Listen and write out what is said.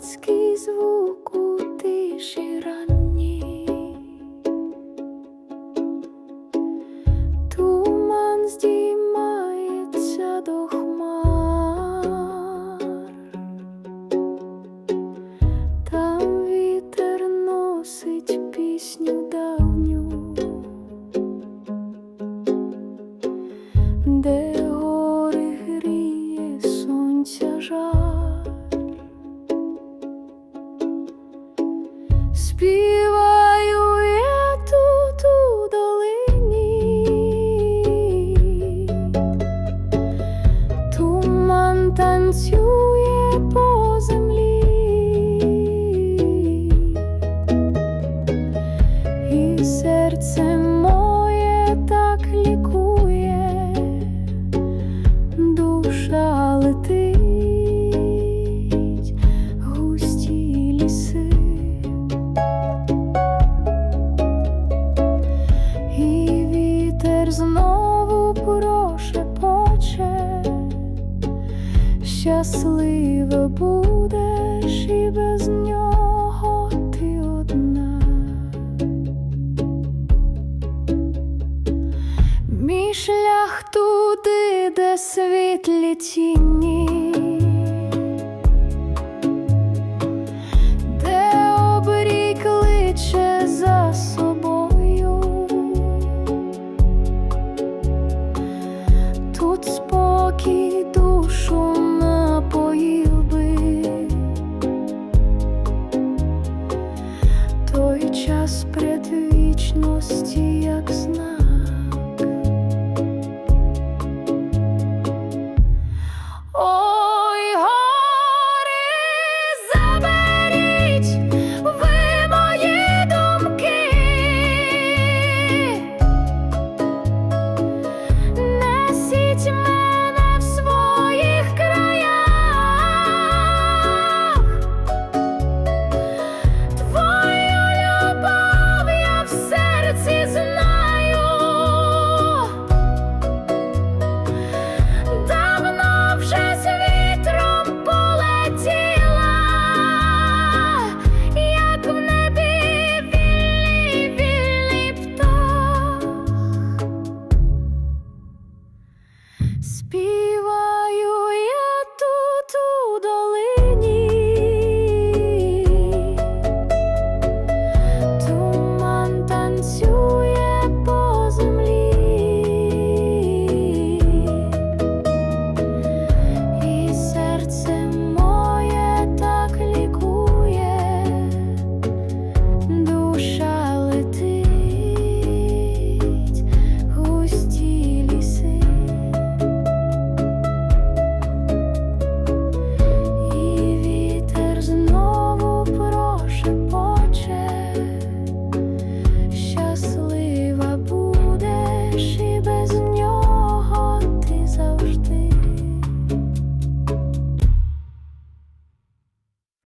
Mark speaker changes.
Speaker 1: людський звук у тиші ранній туман здіймається до хмар, там вітер носить пісню. Туман танцює по землі, і серце щасливо будеш і без нього ти одна. Мій шлях туди, де світлі тіні. Тут спокій душу час предвічності Speak.